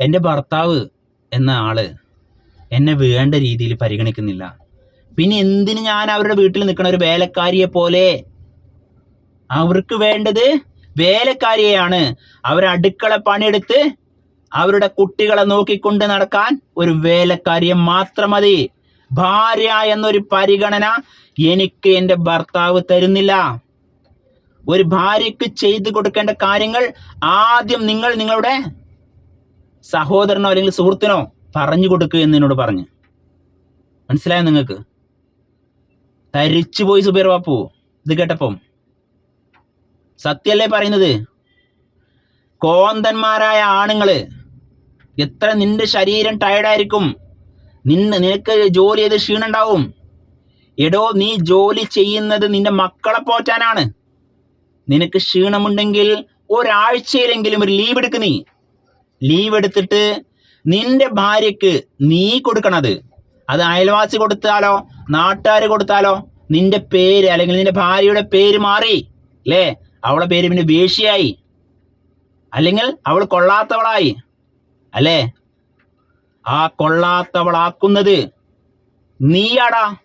എന്റെ ഭർത്താവ് എന്ന ആൾ എന്നെ വേണ്ട രീതിയിൽ പരിഗണിക്കുന്നില്ല. പിന്നെ എന്തിന് ഞാൻ അവരുടെ വീട്ടിൽ നിൽക്കുന്ന ഒരു വേലക്കാരിയെ പോലെ? അവർക്ക് വേണ്ടത് വേലക്കാരിയെയാണ്. അവർ അടുക്കള പണിയെടുത്ത് അവരുടെ കുട്ടികളെ നോക്കിക്കൊണ്ട് നടക്കാൻ ഒരു വേലക്കാരിയെ മാത്രം മതി. ഭാര്യ എന്നൊരു പരിഗണന എനിക്ക് എന്റെ ഭർത്താവ് തരുന്നില്ല. ഒരു ഭാര്യയ്ക്ക് ചെയ്തു കൊടുക്കേണ്ട കാര്യങ്ങൾ ആദ്യം നിങ്ങൾ നിങ്ങളുടെ സഹോദരനോ അല്ലെങ്കിൽ സുഹൃത്തിനോ പറഞ്ഞു കൊടുക്കുക എന്ന് എന്നോട് പറഞ്ഞു. മനസ്സിലായോ നിങ്ങൾക്ക്? തരിച്ചു പോയി സുബീർ ബാപ്പു ഇത് കേട്ടപ്പം. സത്യല്ലേ പറയുന്നത്? കോന്തന്മാരായ ആണുങ്ങൾ എത്ര നിന്റെ ശരീരം ടയർഡായിരിക്കും നിന്നെ നിനക്ക് ജോലി ചെയ്ത് ക്ഷീണുണ്ടാവും എടോ നീ ജോലി ചെയ്യുന്നത് നിന്റെ മക്കളെ പോറ്റാനാണ്. നിനക്ക് ക്ഷീണമുണ്ടെങ്കിൽ ഒരാഴ്ചയിലെങ്കിലും ഒരു ലീവ് എടുക്ക് നീ. ലീവ് എടുത്തിട്ട് നിന്റെ ഭാര്യക്ക് നീ കൊടുക്കണത്. അത് അയൽവാസി കൊടുത്താലോ നാട്ടുകാർ കൊടുത്താലോ നിന്റെ പേര് അല്ലെങ്കിൽ നിന്റെ ഭാര്യയുടെ പേര് മാറി അല്ലേ? അവളെ പേര് പിന്നെ വേശ്യയായി. അല്ലെങ്കിൽ അവൾ കൊള്ളാത്തവളായി അല്ലേ? ആ കൊള്ളാത്തവളാക്കുന്നത് നീയാടാ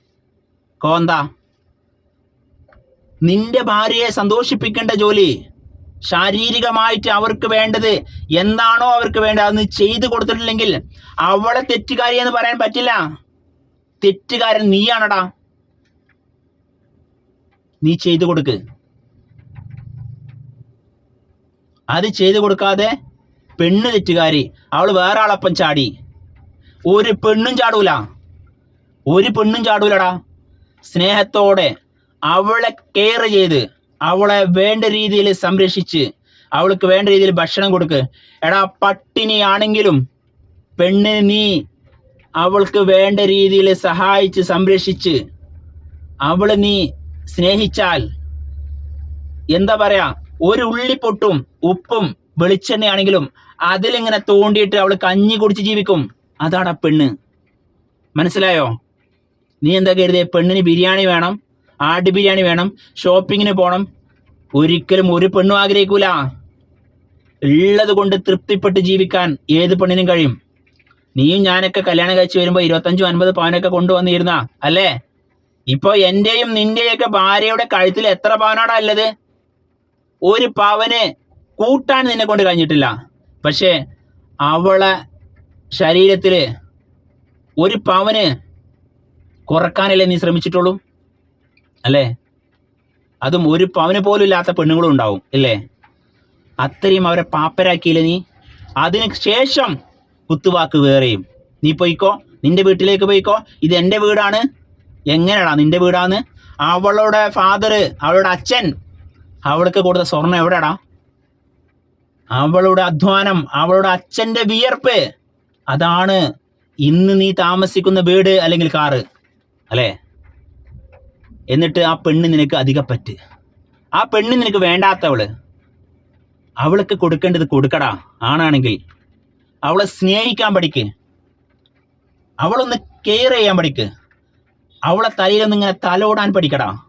കോന്ത. നിന്റെ ഭാര്യയെ സന്തോഷിപ്പിക്കേണ്ട ജോലി ശാരീരികമായിട്ട് അവർക്ക് വേണ്ടത് എന്താണോ അവർക്ക് വേണ്ടത് അത് ചെയ്തു കൊടുത്തിട്ടില്ലെങ്കിൽ അവളെ തെറ്റുകാരി എന്ന് പറയാൻ പറ്റില്ല. തെറ്റുകാരൻ നീയാണടാ. നീ ചെയ്തു കൊടുക്ക്. അത് ചെയ്തു കൊടുക്കാതെ പെണ്ണ് തെറ്റുകാരി അവൾ വേറെ ആളപ്പം ചാടി. ഒരു പെണ്ണും ചാടൂല. ഒരു പെണ്ണും ചാടൂലടാ. സ്നേഹത്തോടെ അവളെ കെയർ ചെയ്ത് അവളെ വേണ്ട രീതിയിൽ സംരക്ഷിച്ച് അവൾക്ക് വേണ്ട രീതിയിൽ ഭക്ഷണം കൊടുക്ക്. എടാ പട്ടിണിയാണെങ്കിലും പെണ്ണിന് നീ അവൾക്ക് വേണ്ട രീതിയിൽ സഹായിച്ച് സംരക്ഷിച്ച് അവൾ നീ സ്നേഹിച്ചാൽ എന്താ പറയാ? ഒരു ഉള്ളിപ്പൊട്ടും ഉപ്പും വെളിച്ചെണ്ണയാണെങ്കിലും അതിലിങ്ങനെ തോണ്ടിയിട്ട് അവൾ കഞ്ഞി കുടിച്ച് ജീവിക്കും. അതാടാ പെണ്ണ്. മനസ്സിലായോ? നീ എന്താ കരുതിയ? പെണ്ണിന് ബിരിയാണി വേണം ആട് ബിരിയാണി വേണം. ഷോപ്പിങ്ങിന് പോകണം ഒരിക്കലും ഒരു പെണ്ണും ആഗ്രഹിക്കൂല. ഉള്ളത് കൊണ്ട് തൃപ്തിപ്പെട്ട് ജീവിക്കാൻ ഏത് പെണ്ണിനും കഴിയും? നീയും ഞാനൊക്കെ കല്യാണം കഴിച്ച് വരുമ്പോൾ ഇരുപത്തഞ്ചും അൻപത് പവനൊക്കെ കൊണ്ടുവന്നിരുന്ന അല്ലേ? ഇപ്പൊ എന്റെയും ഒക്കെ ഭാര്യയുടെ കഴുത്തിൽ എത്ര പവനാടാ ഉള്ളത്? ഒരു പവന് കൂട്ടാൻ നിന്നെ കൊണ്ട് കഴിഞ്ഞിട്ടില്ല. പക്ഷേ അവളെ ശരീരത്തിൽ ഒരു പവന് കുറക്കാനല്ലേ നീ ശ്രമിച്ചിട്ടുള്ളൂ? അല്ലേ? അതും ഒരു പവന് പോലും ഇല്ലാത്ത പെണ്ണുങ്ങളും ഉണ്ടാവും ഇല്ലേ? അത്രയും അവരെ പാപ്പരാക്കിയില്ലേ നീ? അതിന് ശേഷം കുത്തുവാക്ക് വേറെയും. നീ പോയിക്കോ നിന്റെ വീട്ടിലേക്ക് പോയിക്കോ. ഇത് എന്റെ വീടാണ്. എങ്ങനെയാടാ നിന്റെ വീടാന്ന്? അവളുടെ ഫാദർ അവളുടെ അച്ഛൻ അവൾക്ക് കൊടുത്ത സ്വർണം എവിടെടാ? അവളുടെ അധ്വാനം അവളുടെ അച്ഛന്റെ വിയർപ്പ് അതാണ് ഇന്ന് നീ താമസിക്കുന്ന വീട് അല്ലെങ്കിൽ കാറ് അല്ലേ? എന്നിട്ട് ആ പെണ്ണ് നിനക്ക് അധികപ്പറ്റ് ആ പെണ്ണ് നിനക്ക് വേണ്ടാത്തവൾ. അവൾക്ക് കൊടുക്കേണ്ടത് കൊടുക്കടാ ആണാണെങ്കിൽ. അവളെ സ്നേഹിക്കാൻ പഠിക്ക്. അവളൊന്ന് കെയർ ചെയ്യാൻ പഠിക്ക്. അവളെ തലയിലൊന്ന് ഇങ്ങനെ തലോടാൻ പഠിക്കടാ.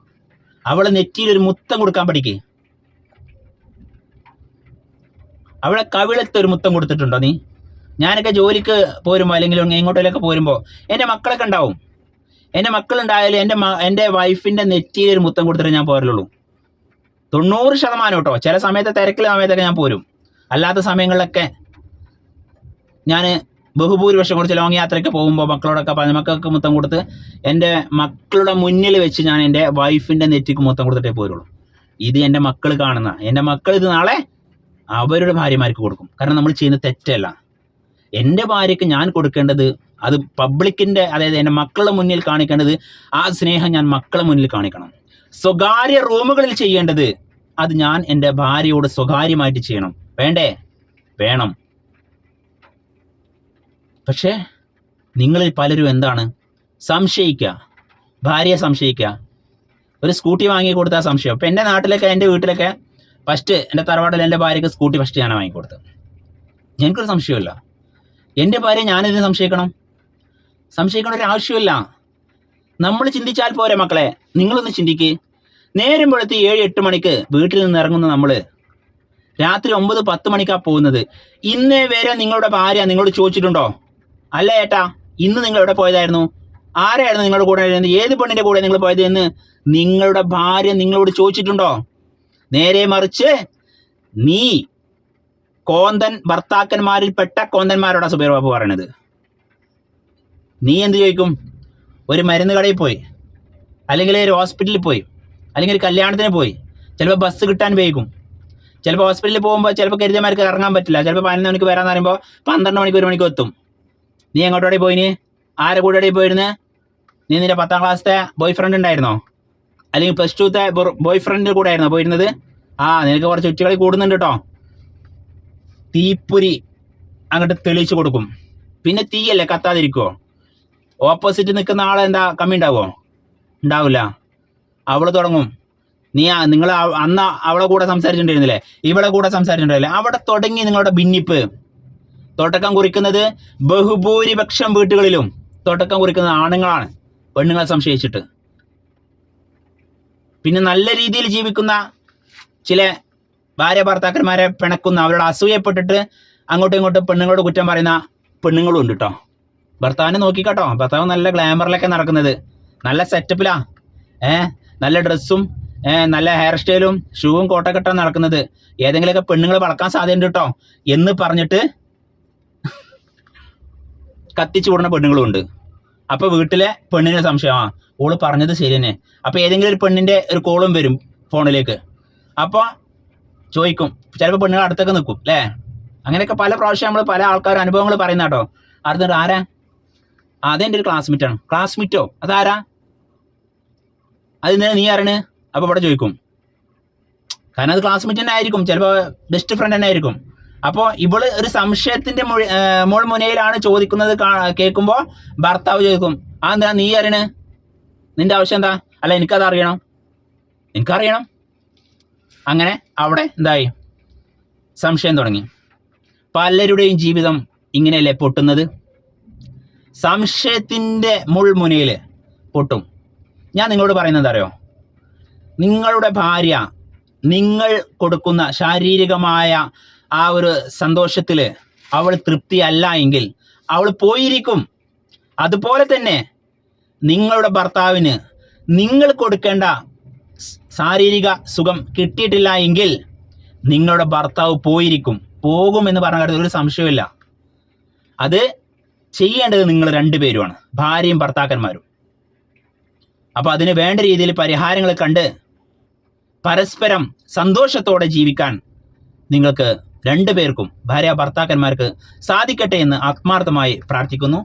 അവളെ നെറ്റിയിൽ ഒരു മുത്തം കൊടുക്കാൻ പഠിക്ക്. അവളെ കവിളത്ത് ഒരു മുത്തം കൊടുത്തിട്ടുണ്ടോ നീ? ഞാനൊക്കെ ജോലിക്ക് പോരുമ്പോൾ അല്ലെങ്കിൽ എങ്ങോട്ടേലൊക്കെ പോരുമ്പോൾ എന്റെ മക്കളൊക്കെ ഉണ്ടാവും. എന്റെ മക്കളുണ്ടായാലും എന്റെ എന്റെ എന്റെ വൈഫിന്റെ നെറ്റിയിൽ ഒരു മുത്തം കൊടുത്തിട്ട് ഞാൻ പോരലുള്ളൂ. തൊണ്ണൂറ് ശതമാനം കേട്ടോ. ചില സമയത്ത് തിരക്കിലെ സമയത്തൊക്കെ ഞാൻ പോരും. അല്ലാത്ത സമയങ്ങളിലൊക്കെ ഞാൻ ബഹുഭൂരിപക്ഷം കുറച്ച് ലോങ് യാത്രയ്ക്ക് പോകുമ്പോൾ മക്കളോടൊക്കെ പറഞ്ഞ മക്കൾക്ക് മുത്തം കൊടുത്ത് എന്റെ മക്കളുടെ മുന്നിൽ വെച്ച് ഞാൻ എന്റെ വൈഫിന്റെ നെറ്റിക്ക് മുത്തം കൊടുത്തിട്ടേ പോരുള്ളൂ. ഇത് എന്റെ മക്കൾ കാണുന്ന എന്റെ മക്കൾ ഇത് നാളെ അവരുടെ ഭാര്യമാർക്ക് കൊടുക്കും. കാരണം നമ്മൾ ചെയ്യുന്ന തെറ്റല്ല. എന്റെ ഭാര്യയ്ക്ക് ഞാൻ കൊടുക്കേണ്ടത് അത് പബ്ലിക്കിന്റെ അതായത് എന്റെ മക്കളുടെ മുന്നിൽ കാണിക്കേണ്ടത് ആ സ്നേഹം ഞാൻ മക്കളുടെ മുന്നിൽ കാണിക്കണം. സ്വകാര്യ റൂമുകളിൽ ചെയ്യേണ്ടത് അത് ഞാൻ എന്റെ ഭാര്യയോട് സ്വകാര്യമായിട്ട് ചെയ്യണം. വേണ്ടേ? വേണം. പക്ഷേ നിങ്ങളിൽ പലരും എന്താണ്? സംശയിക്കുക. ഭാര്യയെ സംശയിക്കുക. ഒരു സ്കൂട്ടി വാങ്ങി കൊടുത്താൽ സംശയം. ഇപ്പം എന്റെ നാട്ടിലൊക്കെ എന്റെ വീട്ടിലൊക്കെ ഫസ്റ്റ് എന്റെ തറവാട്ടിൽ എന്റെ ഭാര്യയ്ക്ക് സ്കൂട്ടി ഫസ്റ്റ് ഞാൻ വാങ്ങിക്കൊടുത്തത്. എനിക്കൊരു സംശയമില്ല എന്റെ ഭാര്യ ഞാനിതിന് സംശയിക്കണം? സംശയിക്കേണ്ട ഒരു ആവശ്യമില്ല. നമ്മൾ ചിന്തിച്ചാൽ പോരെ മക്കളെ. നിങ്ങളൊന്ന് ചിന്തിക്ക്. നേരം വെളുത്ത് ഏഴ് എട്ട് മണിക്ക് വീട്ടിൽ നിന്ന് ഇറങ്ങുന്ന നമ്മൾ രാത്രി ഒമ്പത് പത്ത് മണിക്കാണ് പോകുന്നത്. ഇന്നേ വരെ നിങ്ങളുടെ ഭാര്യ നിങ്ങളോട് ചോദിച്ചിട്ടുണ്ടോ? അല്ല ഏട്ടാ ഇന്ന് നിങ്ങൾ എവിടെ പോയതായിരുന്നു? ആരായിരുന്നു നിങ്ങളുടെ കൂടെ? ഏത് പെണ്ണിന്റെ കൂടെ നിങ്ങൾ പോയത് എന്ന് നിങ്ങളുടെ ഭാര്യ നിങ്ങളോട് ചോദിച്ചിട്ടുണ്ടോ? നേരെ മറിച്ച് നീ കോന്തൻ ഭർത്താക്കന്മാരിൽ പെട്ട കോന്തന്മാരോടാ സുബൈർ ബാബു പറയണത്. നീ എന്ത് ചോദിക്കും? ഒരു മരുന്ന് കടയിൽ പോയി. അല്ലെങ്കിൽ ഒരു ഹോസ്പിറ്റലിൽ പോയി. അല്ലെങ്കിൽ ഒരു കല്യാണത്തിന് പോയി. ചിലപ്പോൾ ബസ് കിട്ടാൻ വൈകും. ചിലപ്പോൾ ഹോസ്പിറ്റലിൽ പോകുമ്പോൾ ചിലപ്പോൾ കരുതിയമാർക്ക് ഇറങ്ങാൻ പറ്റില്ല. ചിലപ്പോൾ പതിനൊന്ന് മണിക്ക് വരാമെന്ന് പറയുമ്പോൾ പന്ത്രണ്ട് മണിക്ക് ഒരു മണിക്ക് എത്തും. നീ എങ്ങോട്ടോടെ പോയിന്? ആരെ കൂടെ പോയിരുന്ന്? നീ നിന്റെ പത്താം ക്ലാസ്സത്തെ ബോയ് ഫ്രണ്ട് ഉണ്ടായിരുന്നോ? അല്ലെങ്കിൽ പ്ലസ് ടുത്തെ ബോയ് കൂടെ ആയിരുന്നോ പോയിരുന്നത്? ആ നിനക്ക് കുറച്ച് ഉച്ചകളി കൂടുന്നുണ്ട് കേട്ടോ തീപ്പൊരി അങ്ങോട്ട് തെളിയിച്ചു കൊടുക്കും. പിന്നെ തീയല്ലേ കത്താതിരിക്കുമോ ഓപ്പോസിറ്റ് നിൽക്കുന്ന ആളെ എന്താ കമ്മി ഉണ്ടാവുമോ ഉണ്ടാവില്ല. അവൾ തുടങ്ങും. നീ നിങ്ങൾ അന്ന് അവളെ കൂടെ സംസാരിച്ചിട്ടുണ്ടായിരുന്നില്ലേ? ഇവളെ കൂടെ സംസാരിച്ചിട്ടുണ്ടായില്ലേ അവിടെ തുടങ്ങി നിങ്ങളുടെ ഭിന്നിപ്പ്. തോട്ടക്കം കുറിക്കുന്നത് ബഹുഭൂരിപക്ഷം വീട്ടുകളിലും തോട്ടക്കം കുറിക്കുന്നത് ആണുങ്ങളാണ് പെണ്ണുങ്ങളെ സംശയിച്ചിട്ട്. പിന്നെ നല്ല രീതിയിൽ ജീവിക്കുന്ന ചില ഭാര്യ ഭർത്താക്കന്മാരെ പിണക്കുന്ന അവരോട് അസൂയപ്പെട്ടിട്ട് അങ്ങോട്ടും ഇങ്ങോട്ടും പെണ്ണുങ്ങളോട് കുറ്റം പറയുന്ന പെണ്ണുങ്ങളും ഉണ്ട് കേട്ടോ ഭർത്താവിനെ നോക്കിക്കാട്ടോ. ഭർത്താവ് നല്ല ഗ്ലാമറിലൊക്കെ നടക്കുന്നത്. നല്ല സെറ്റപ്പിലാ. ഏ? നല്ല ഡ്രസ്സും നല്ല ഹെയർ സ്റ്റൈലും ഷൂവും കോട്ടൊക്കെ ഇട്ടാ നടക്കുന്നത്. ഏതെങ്കിലുമൊക്കെ പെണ്ണുങ്ങൾ വളക്കാൻ സാധ്യതയുണ്ട് കേട്ടോ എന്ന് പറഞ്ഞിട്ട് കത്തിച്ചു വിടുന്ന പെണ്ണുങ്ങളും ഉണ്ട്. അപ്പൊ വീട്ടിലെ പെണ്ണിന് സംശയമാ ഓൾ പറഞ്ഞത് ശരി തന്നെ. അപ്പൊ ഏതെങ്കിലും ഒരു പെണ്ണിന്റെ ഒരു കോളും വരും ഫോണിലേക്ക്. അപ്പോൾ ചോദിക്കും. ചിലപ്പോൾ പെണ്ണുങ്ങൾ അടുത്തൊക്കെ നിൽക്കും അല്ലേ? അങ്ങനെയൊക്കെ പല പ്രാവശ്യം നമ്മൾ പല ആൾക്കാരും അനുഭവങ്ങൾ പറയുന്ന കേട്ടോ അടുത്തിട്ട് ആരാ? അതെന്റെ ഒരു ക്ലാസ്മേറ്റ് ആണ്. ക്ലാസ്മേറ്റോ അതാരാ? അത് നീ ആരാണ്? അപ്പോൾ ഇവിടെ ചോദിക്കും. കാരണം അത് ക്ലാസ്മേറ്റ് തന്നെ ആയിരിക്കും. ചിലപ്പോൾ ബെസ്റ്റ് ഫ്രണ്ട് തന്നെ ആയിരിക്കും. അപ്പോൾ ഇവൾ ഒരു സംശയത്തിന്റെ മോൾ മുനയിലാണ് ചോദിക്കുന്നത് കേൾക്കുമ്പോൾ ഭർത്താവ് ചോദിക്കും ആ എന്താ നീ ആരാണ്? നിന്റെ ആവശ്യം എന്താ? അല്ല എനിക്കത് അറിയണം. എനിക്കറിയണം. അങ്ങനെ അവിടെ എന്തായി? സംശയം തുടങ്ങി. പലരുടെയും ജീവിതം ഇങ്ങനെയല്ലേ പൊട്ടുന്നത്? സംശയത്തിന്റെ മുൾമുനയിൽ പൊട്ടും. ഞാൻ നിങ്ങളോട് പറയുന്നത് അറിയോ? നിങ്ങളുടെ ഭാര്യ നിങ്ങൾ കൊടുക്കുന്ന ശാരീരികമായ ആ ഒരു സന്തോഷത്തിൽ അവൾ തൃപ്തിയല്ല എങ്കിൽ അവൾ പോയിരിക്കും. അതുപോലെ തന്നെ നിങ്ങളുടെ ഭർത്താവിന് നിങ്ങൾ കൊടുക്കേണ്ട ശാരീരിക സുഖം കിട്ടിയിട്ടില്ല എങ്കിൽ നിങ്ങളുടെ ഭർത്താവ് പോയിരിക്കും. പോകും എന്ന് പറഞ്ഞ കാര്യത്തിൽ ഒരു സംശയമില്ല അത് ചെയ്യേണ്ടത് നിങ്ങൾ രണ്ടുപേരുമാണ് ഭാര്യയും ഭർത്താക്കന്മാരും. അപ്പോൾ അതിന് വേണ്ട രീതിയിൽ പരിഹാരങ്ങൾ കണ്ട് പരസ്പരം സന്തോഷത്തോടെ ജീവിക്കാൻ നിങ്ങൾക്ക് രണ്ടുപേർക്കും ഭാര്യ ഭർത്താക്കന്മാർക്ക് സാധിക്കട്ടെ എന്ന് ആത്മാർത്ഥമായി പ്രാർത്ഥിക്കുന്നു.